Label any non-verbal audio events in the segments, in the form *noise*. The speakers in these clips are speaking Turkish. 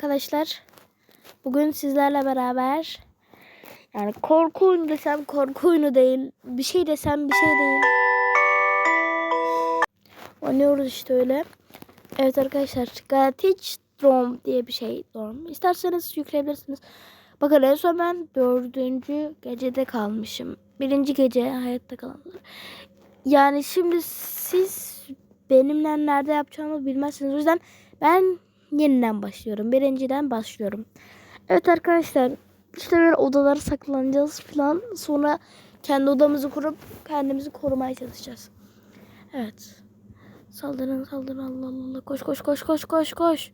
arkadaşlar. Bugün sizlerle beraber yani korku oyunu desem korku oyunu değil. Bir şey desem bir şey değil. Oynuyoruz işte öyle. Evet arkadaşlar. Gartic Drom diye bir şey. Drom. İsterseniz yükleyebilirsiniz. Bakın en son ben dördüncü gecede kalmışım. Birinci gece hayatta kalanlar. Yani şimdi siz benimle nerede yapacağımı bilmezsiniz. O yüzden ben yeniden başlıyorum. Birinciden başlıyorum. Evet arkadaşlar. İşte böyle odalara saklanacağız falan. Sonra kendi odamızı kurup kendimizi korumaya çalışacağız. Evet. Saldırın saldırın Allah Allah. Koş koş koş koş koş koş.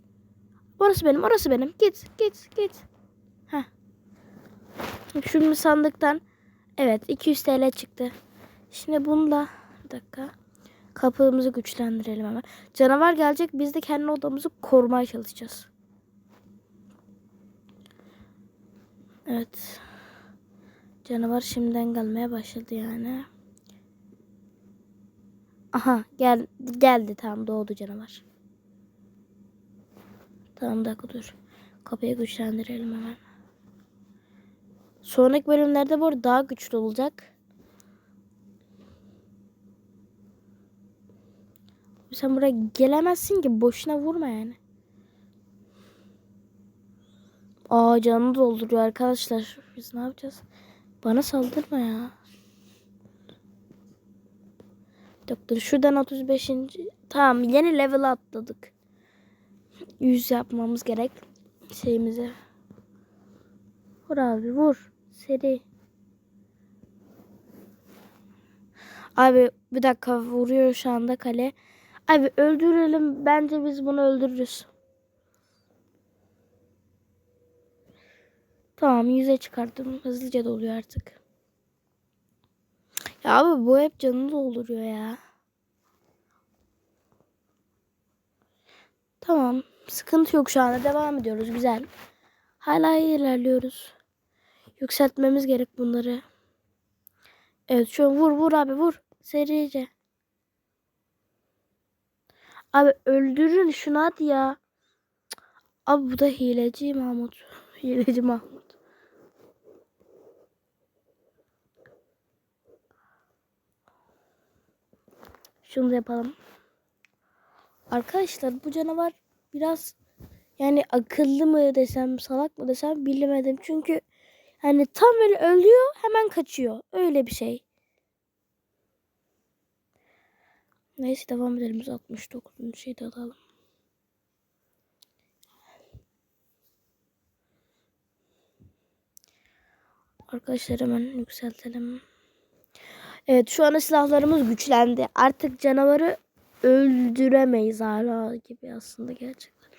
Orası benim orası benim. Git git git. Heh. Şimdi sandıktan evet 200 TL çıktı. Şimdi bununla bir dakika. Kapımızı güçlendirelim hemen. Canavar gelecek. Biz de kendi odamızı korumaya çalışacağız. Evet. Canavar şimdiden gelmeye başladı yani. Aha gel geldi tamam doğdu canavar. Tamam dakika dur. Kapıyı güçlendirelim hemen. Sonraki bölümlerde bu daha güçlü olacak. Sen buraya gelemezsin ki boşuna vurma yani. Aa canını dolduruyor arkadaşlar. Biz ne yapacağız? Bana saldırma ya. Doktor şuradan 35. Tamam yeni level atladık. 100 yapmamız gerek şeyimize. Vur abi vur. Seri. Abi bir dakika vuruyor şu anda kale. Abi öldürelim. Bence biz bunu öldürürüz. Tamam yüze çıkarttım. Hızlıca doluyor artık. Ya abi bu hep canını dolduruyor ya. Tamam. Sıkıntı yok şu anda. Devam ediyoruz. Güzel. Hala iyi ilerliyoruz. Yükseltmemiz gerek bunları. Evet şu an vur vur abi vur. Serice. Abi öldürün şunu hadi ya. Abi bu da hileci Mahmut. *laughs* Hileci Mahmut. Şunu da yapalım. Arkadaşlar bu canavar biraz yani akıllı mı desem salak mı desem bilemedim. Çünkü yani tam böyle ölüyor hemen kaçıyor. Öyle bir şey. Neyse devam edelim. 69. şeyi de alalım. Arkadaşlar hemen yükseltelim. Evet şu anda silahlarımız güçlendi. Artık canavarı öldüremeyiz hala gibi aslında gerçekten.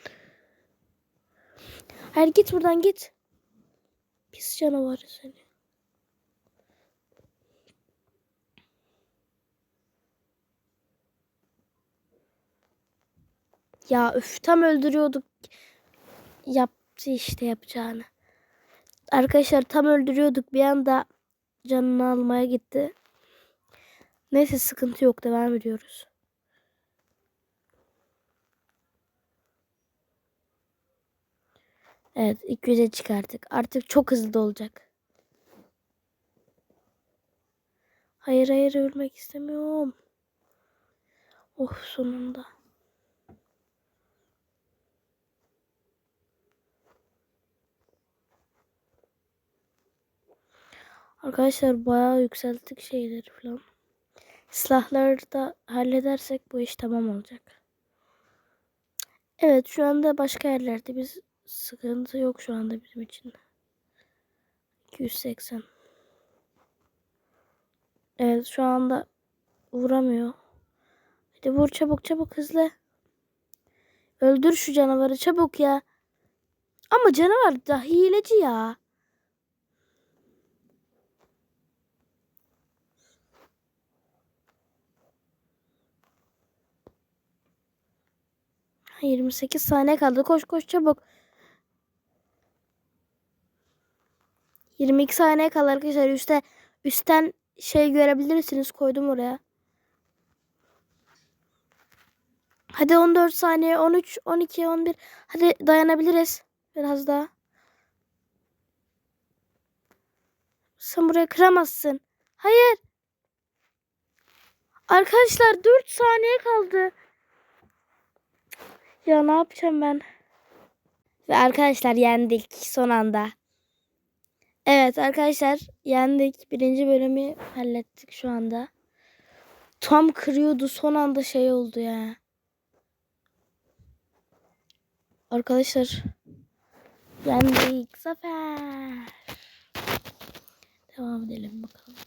Hayır git buradan git. Pis canavar seni. Ya üf tam öldürüyorduk. Yaptı işte yapacağını. Arkadaşlar tam öldürüyorduk bir anda canını almaya gitti. Neyse sıkıntı yok devam ediyoruz. Evet 200'e çıkarttık. Artık çok hızlı olacak. Hayır hayır ölmek istemiyorum. Oh sonunda. Arkadaşlar bayağı yükselttik şeyleri falan. Silahları da halledersek bu iş tamam olacak. Evet şu anda başka yerlerde biz sıkıntı yok şu anda bizim için. 280. Evet şu anda vuramıyor. Hadi vur çabuk çabuk hızlı. Öldür şu canavarı çabuk ya. Ama canavar da hileci ya. 28 saniye kaldı. Koş koş çabuk. 22 saniye kaldı arkadaşlar. Üste üstten şey görebilirsiniz. Koydum oraya. Hadi 14 saniye. 13, 12, 11. Hadi dayanabiliriz. Biraz daha. Sen buraya kıramazsın. Hayır. Arkadaşlar 4 saniye kaldı. Ya ne yapacağım ben? Ve arkadaşlar yendik son anda. Evet arkadaşlar yendik. Birinci bölümü hallettik şu anda. Tam kırıyordu son anda şey oldu ya. Arkadaşlar yendik. Zafer. Devam edelim bakalım.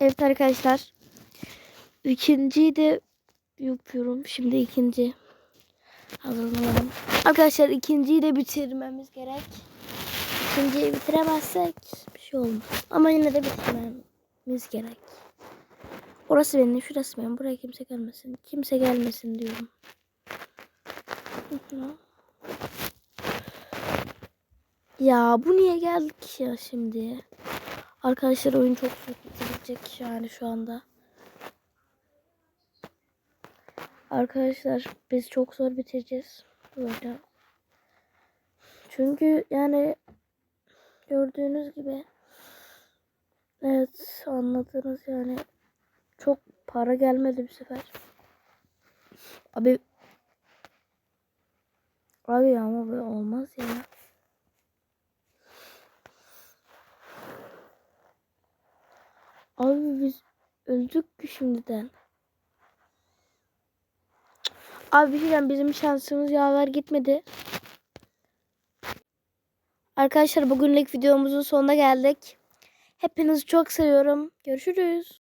Evet arkadaşlar. İkinciyi de yapıyorum. Şimdi ikinci. Hazırlanalım. Arkadaşlar ikinciyi de bitirmemiz gerek. İkinciyi bitiremezsek bir şey olmaz. Ama yine de bitirmemiz gerek. Orası benim, şurası benim. Buraya kimse gelmesin. Kimse gelmesin diyorum. *laughs* Ya bu niye geldik ya şimdi? Arkadaşlar oyun çok zor bitirecek yani şu anda. Arkadaşlar biz çok zor bitireceğiz böyle. Çünkü yani gördüğünüz gibi evet anladınız yani çok para gelmedi bu sefer. Abi abi ama böyle olmaz ya. Abi biz öldük ki şimdiden. Abi bir şey diyeceğim, bizim şansımız yaver gitmedi. Arkadaşlar bugünlük videomuzun sonuna geldik. Hepinizi çok seviyorum. Görüşürüz.